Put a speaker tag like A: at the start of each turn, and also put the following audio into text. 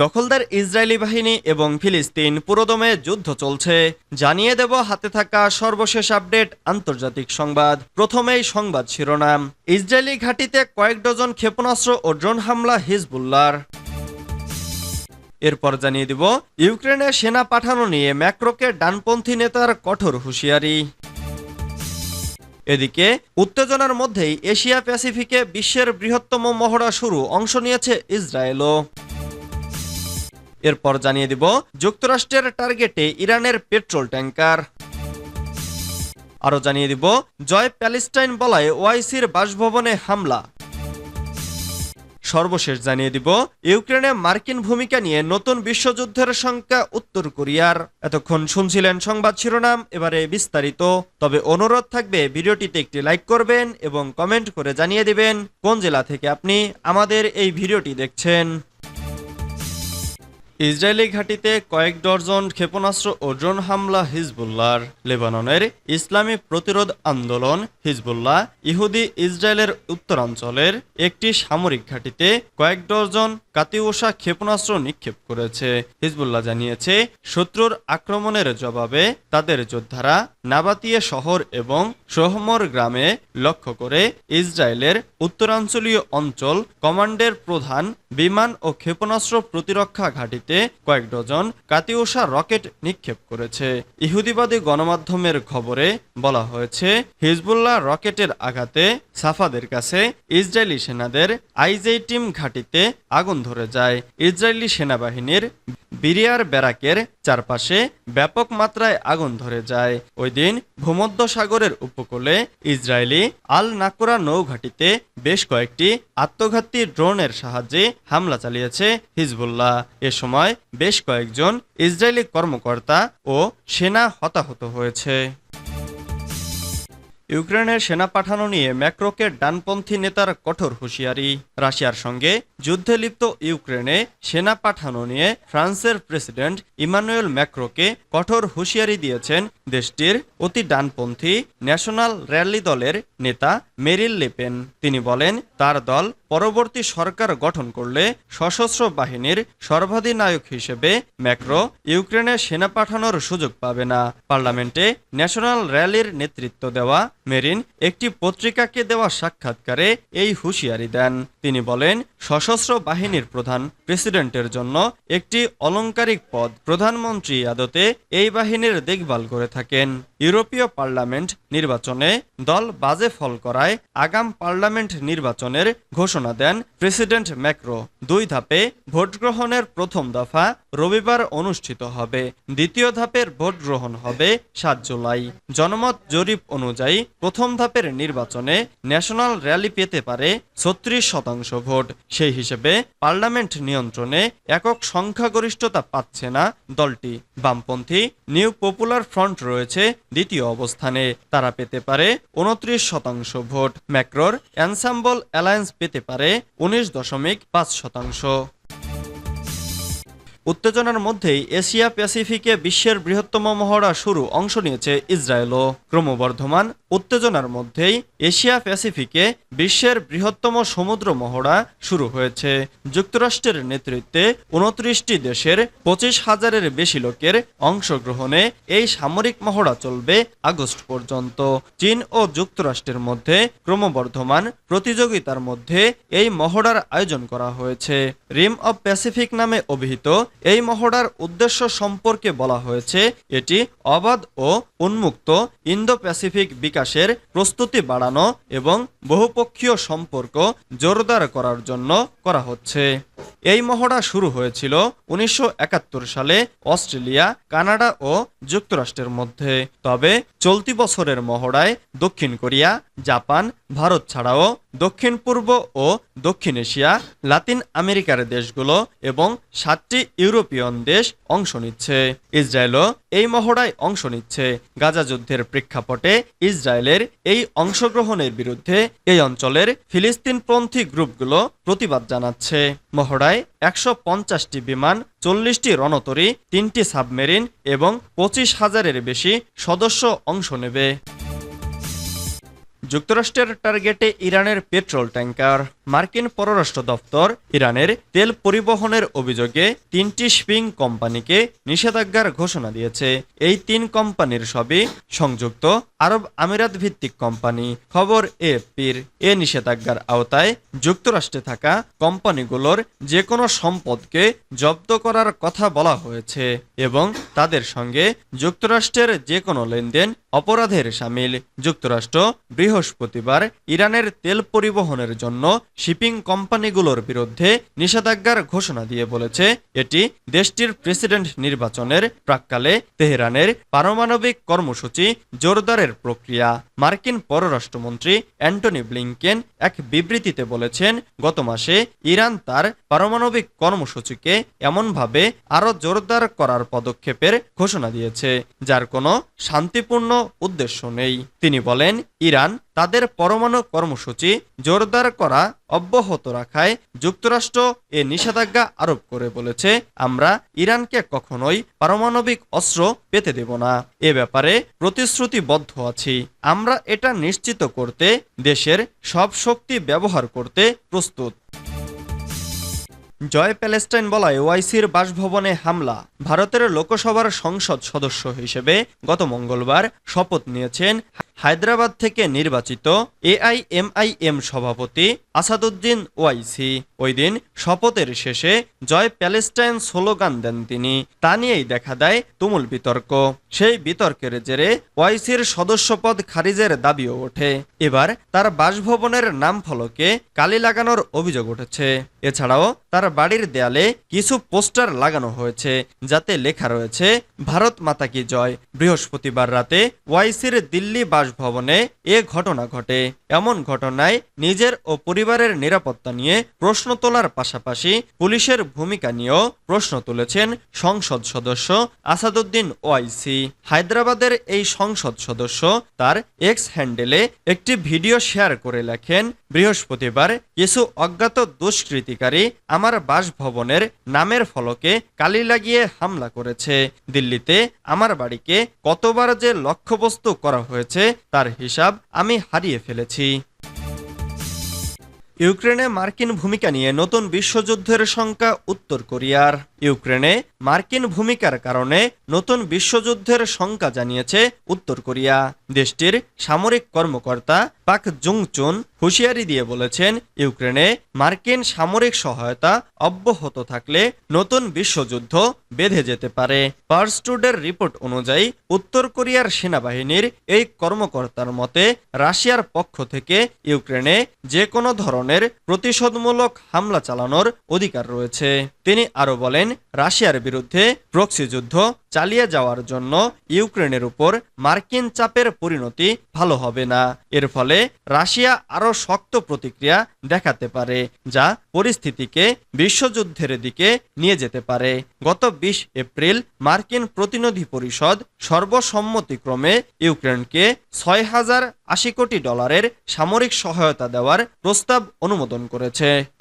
A: দখলদার ইসরায়েলি বাহিনী এবং ফিলিস্তিন পুরোদমে যুদ্ধ চলছে। জানিয়ে দেব হাতে থাকা সর্বশেষ আপডেট আন্তর্জাতিক সংবাদ। প্রথমেই সংবাদ শিরোনাম। ইসরায়েলি ঘাঁটিতে কয়েক ডজন ক্ষেপণাস্ত্র ও ড্রোন হামলা হিজবুল্লার এরপর জানিয়ে দিব, ইউক্রেনে সেনা পাঠানো নিয়ে ম্যাক্রোকে ডানপন্থী নেতার কঠোর হুঁশিয়ারি। এদিকে, উত্তেজনার মধ্যেই এশিয়া প্যাসিফিকে বিশ্বের বৃহত্তম মহড়া শুরু অংশ নিয়েছে ইসরায়েলও। এরপর জানিয়ে দিব, যুক্তরাষ্ট্রের টার্গেটে ইরানের পেট্রোল ট্যাঙ্কার আরও জানিয়ে দিব, জয় প্যালেস্টাইন বলায় ওআইসির বাসভবনে হামলা। সর্বশেষ জানিয়ে দিব, ইউক্রেনে মার্কিন ভূমিকা নিয়ে নতুন বিশ্বযুদ্ধের সংখ্যা উত্তর কোরিয়ার। এতক্ষণ শুনছিলেন সংবাদ শিরোনাম, এবারে বিস্তারিত। তবে অনুরোধ থাকবে, ভিডিওটিতে একটি লাইক করবেন এবং কমেন্ট করে জানিয়ে দিবেন, কোন জেলা থেকে আপনি আমাদের এই ভিডিওটি দেখছেন। ইসরায়েলি ঘাঁটিতে কয়েক ডজন ক্ষেপণাস্ত্র ও ড্রোন হামলা হিজবুল্লার লেবাননের ইসলামী প্রতিরোধ আন্দোলন হিজবুল্লাহ ইহুদি ইসরায়েলের উত্তরাঞ্চলের একটি সামরিক ঘাঁটিতে কয়েক ডজন কাতিওষা ক্ষেপণাস্ত্র নিক্ষেপ করেছে। হিজবুল্লাহ জানিয়েছে, শত্রুর আক্রমণের জবাবে তাদের যোদ্ধারা নাবাতিয়ে শহর এবং সোহমর গ্রামে লক্ষ্য করে ইসরায়েলের উত্তরাঞ্চলীয় অঞ্চল কমান্ডের প্রধান বিমান ও ক্ষেপণাস্ত্র প্রতিরক্ষা ঘাঁটিতে কয়েক ডজন কাতিওষা রকেট নিক্ষেপ করেছে। ইহুদিবাদী গণমাধ্যমের খবরে বলা হয়েছে, হিজবুল্লাহ রকেটের আঘাতে সাফাদের কাছে ইসরায়েলি সেনাদের আইজেই টিম ঘাঁটিতে আগুন ধরে যায়। ইসরায়েলি সেনাবাহিনীর বিরিয়ার ব্যারাকের চারপাশে ব্যাপক মাত্রায় আগুন ধরে যায়। ওই দিন ভূমধ্য সাগরের উপকূলে ইসরায়েলি আল নাকুরা নৌঘাটিতে বেশ কয়েকটি আত্মঘাতী ড্রোনের সাহায্যে হামলা চালিয়েছে হিজবুল্লাহ। এ সময় বেশ কয়েকজন ইসরায়েলি কর্মকর্তা ও সেনা হতাহত হয়েছে। ইউক্রেনের সেনা পাঠানো নিয়ে ম্যাক্রোকে ডানপন্থী নেতার কঠোর হুঁশিয়ারি। রাশিয়ার সঙ্গে যুদ্ধে লিপ্ত ইউক্রেনে সেনা পাঠানো নিয়ে ফ্রান্সের প্রেসিডেন্ট ইমানুয়েল ম্যাক্রোকে কঠোর হুঁশিয়ারি দিয়েছেন দেশটির অতি ডানপন্থী ন্যাশনাল র্যালি দলের নেতা মেরিল লেপেন। তিনি বলেন তার দল পরবর্তী সরকার গঠন করলে সশস্ত্র বাহিনীর সর্বাধিনায়ক হিসেবে ম্যাক্রো ইউক্রেনে সেনা পাঠানোর সুযোগ পাবে না। পার্লামেন্টে ন্যাশনাল র্যালির নেতৃত্ব দেওয়া মেরিন একটি পত্রিকাকে দেওয়া সাক্ষাৎকারে এই হুঁশিয়ারি দেন। তিনি বলেন, সশস্ত্র বাহিনীর প্রধান প্রেসিডেন্টের জন্য একটি অলংকারিক পদ প্রধানমন্ত্রী আদতে এই বাহিনীর দেখভাল করে থাকেন। ইউরোপীয় পার্লামেন্ট নির্বাচনে দল বাজে ফল করায় আগাম পার্লামেন্ট নির্বাচনের ঘোষণা দেন প্রেসিডেন্ট ম্যাক্রো। দুই ধাপে ভোট গ্রহণের প্রথম দফা রবিবার অনুষ্ঠিত হবে। দ্বিতীয় ধাপের ভোট গ্রহণ হবে সাত জুলাই। জনমত জরিপ অনুযায়ী প্রথম ধাপের নির্বাচনে ন্যাশনাল র্যালি পেতে পারে ছত্রিশ শতাংশ ভোট। সেই হিসেবে পার্লামেন্ট নিয়ন্ত্রণে একক সংখ্যাগরিষ্ঠতা পাচ্ছে না দলটি। বামপন্থী নিউ পপুলার ফ্রন্ট রয়েছে দ্বিতীয় অবস্থানে। তারা পেতে পারে উনত্রিশ শতাংশ ভোট। ম্যাক্রোর অ্যানসাম্বল অ্যালায়েন্স পেতে পারে উনিশ দশমিক পাঁচ শতাংশ। উত্তেজনার মধ্যেই এশিয়া প্যাসিফিকে বিশ্বের বৃহত্তম মহড়া শুরু অংশ নিয়েছে ইসরায়েলও। ক্রমবর্ধমান উত্তেজনার মধ্যেই এশিয়া প্যাসিফিকে বিশ্বের বৃহত্তম সমুদ্র মহড়া শুরু হয়েছে। যুক্তরাষ্ট্রের নেতৃত্বে উনত্রিশটি দেশের পঁচিশ হাজারের বেশি লোকের অংশগ্রহণে এই সামরিক মহড়া চলবে আগস্ট পর্যন্ত। চীন ও যুক্তরাষ্ট্রের মধ্যে ক্রমবর্ধমান প্রতিযোগিতার মধ্যে এই মহড়ার আয়োজন করা হয়েছে। রিম অব প্যাসিফিক নামে অভিহিত এই মহড়ার উদ্দেশ্য সম্পর্কে বলা হয়েছে, এটি অবাধ ও উন্মুক্ত ইন্দো প্যাসিফিক বিকাশের প্রস্তুতি বাড়ানো এবং বহুপক্ষীয় সম্পর্ক জোরদার করার জন্য করা হচ্ছে। এই মহড়া শুরু হয়েছিল উনিশশো একাত্তর সালে অস্ট্রেলিয়া, কানাডা ও যুক্তরাষ্ট্রের মধ্যে। তবে চলতি বছরের মহড়ায় দক্ষিণ কোরিয়া জাপান, ভারত ছাড়াও দক্ষিণ পূর্ব ও দক্ষিণ এশিয়া, লাতিন আমেরিকার দেশগুলো এবং সাতটি ইউরোপিয়ন দেশ অংশ নিচ্ছে। ইসরায়েলও এই মহড়ায় অংশ নিচ্ছে। গাজা যুদ্ধের প্রেক্ষাপটে ইসরায়েলের এই অংশগ্রহণের বিরুদ্ধে এই অঞ্চলের ফিলিস্তিনপন্থী গ্রুপগুলো প্রতিবাদ জানাচ্ছে। মহড়ায় একশো পঞ্চাশটি বিমান, চল্লিশটি রণতরী, তিনটি সাবমেরিন এবং পঁচিশ হাজারের বেশি সদস্য অংশ নেবে। যুক্তরাষ্ট্রের টার্গেটে ইরানের পেট্রোল ট্যাঙ্কার মার্কিন পররাষ্ট্র দপ্তর ইরানের তেল পরিবহনের অভিযোগে তিনটি শিপিং কোম্পানিকে নিষেধাজ্ঞার ঘোষণা দিয়েছে। এই তিন কোম্পানির সবই সংযুক্ত আরব আমিরাত ভিত্তিক কোম্পানি খবর এএফপির। এ নিষেধাজ্ঞার আওতায় যুক্তরাষ্ট্রে থাকা কোম্পানিগুলোর যে কোনো সম্পদকে জব্দ করার কথা বলা হয়েছে এবং তাদের সঙ্গে যুক্তরাষ্ট্রের যে কোনো লেনদেন অপরাধের সামিল। যুক্তরাষ্ট্র বৃহস্পতিবার ইরানের তেল পরিবহনের জন্য শিপিং কোম্পানিগুলোর বিরুদ্ধে নিষেধাজ্ঞার ঘোষণা দিয়ে বলেছে, এটি দেশটির প্রেসিডেন্ট নির্বাচনের প্রাক্কালে তেহরানের পারমাণবিক কর্মসূচি জোরদারের প্রক্রিয়া। মার্কিন পররাষ্ট্রমন্ত্রী অ্যান্টনি ব্লিংকেন এক বিবৃতিতে বলেছেন, গত মাসে ইরান তার পারমাণবিক কর্মসূচিকে এমনভাবে আরও জোরদার করার পদক্ষেপের ঘোষণা দিয়েছে, যার কোনো শান্তিপূর্ণ উদ্দেশ্য নেই। তিনি বলেন, ইরান তাদের পরমাণু কর্মসূচি জোরদার করা অব্যাহত রাখায় যুক্তরাষ্ট্র এ নিষেধাজ্ঞা আরোপ করে বলেছে, আমরা ইরানকে কখনোই পারমাণবিক অস্ত্র পেতে দেব না। এ ব্যাপারে প্রতিশ্রুতিবদ্ধ আছি। আমরা এটা নিশ্চিত করতে দেশের সব শক্তি ব্যবহার করতে প্রস্তুত। জয় প্যালেস্টাইন বলায় ওআইসির বাসভবনে হামলা। ভারতের লোকসভার সংসদ সদস্য হিসেবে গত মঙ্গলবার শপথ নিয়েছেন হায়দ্রাবাদ থেকে নির্বাচিত এআইএমআইএম সভাপতি আসাদুদ্দিন ওয়াইসি। ওই দিন শপথের শেষে জয় প্যালেস্টাইন স্লোগান দেন তিনি। তা নিয়েই দেখা দেয় তুমুল বিতর্ক। সেই বিতর্কের জেরে ওয়াইসির সদস্যপদ খারিজের দাবিও ওঠে। এবার তার বাসভবনের নাম ফলকে কালি লাগানোর অভিযোগ উঠেছে। এছাড়াও তার বাড়ির দেয়ালে কিছু পোস্টার লাগানো হয়েছে, যাতে লেখা রয়েছে, ভারত মাতা কি জয়। বৃহস্পতিবার রাতে ওয়াইসির দিল্লি বাসভবনে এ ঘটনা ঘটে। এমন ঘটনায় নিজের ও পরিবারের নিরাপত্তা নিয়ে প্রশ্ন তোলার পাশাপাশি পুলিশের ভূমিকা নিয়েও প্রশ্ন তুলেছেন সংসদ সদস্য আসাদুদ্দিন ওয়াইসি। হায়দ্রাবাদের এই সংসদ সদস্য তার এক্স হ্যান্ডেলে একটি ভিডিও শেয়ার করে লেখেন বৃহস্পতিবার কিছু অজ্ঞাত দুষ্কৃতিকারী আমার বাসভবনের নামের ফলকে কালি লাগিয়ে হামলা করেছে। দিল্লিতে আমার বাড়িকে কতবার যে লক্ষ্যবস্তু করা হয়েছে, তার হিসাব আমি হারিয়ে ফেলেছি। ইউক্রেনে মার্কিন ভূমিকা নিয়ে নতুন বিশ্বযুদ্ধের শঙ্কা উত্তর কোরিয়ার। ইউক্রেনে মার্কিন ভূমিকার কারণে নতুন বিশ্বযুদ্ধের শঙ্কা জানিয়েছে উত্তর কোরিয়া। দেশটির সামরিক কর্মকর্তা পাক জুংচুন হুঁশিয়ারি দিয়ে বলেছেন, ইউক্রেনে মার্কিন সামরিক সহায়তা অব্যাহত থাকলে নতুন বিশ্বযুদ্ধ বেঁধে যেতে পারে। পার্সটুডের রিপোর্ট অনুযায়ী, উত্তর কোরিয়ার সেনাবাহিনীর এই কর্মকর্তার মতে, রাশিয়ার পক্ষ থেকে ইউক্রেনে যে কোনো ধরনের প্রতিশোধমূলক হামলা চালানোর অধিকার রয়েছে। তিনি আরও বলেন, রাশিয়ার বিরুদ্ধে প্রক্সি যুদ্ধ চালিয়ে যাওয়ার জন্য ইউক্রেনের উপর মার্কিন চাপের পরিণতি ভালো হবে না। এর ফলে রাশিয়া আরও শক্ত প্রতিক্রিয়া দেখাতে পারে, যা পরিস্থিতিকে বিশ্বযুদ্ধের দিকে নিয়ে যেতে পারে। গত বিশ এপ্রিল মার্কিন প্রতিনিধি পরিষদ সর্বসম্মতিক্রমে ইউক্রেনকে ছয় হাজার আশি কোটি ডলারের সামরিক সহায়তা দেওয়ার প্রস্তাব অনুমোদন করেছে।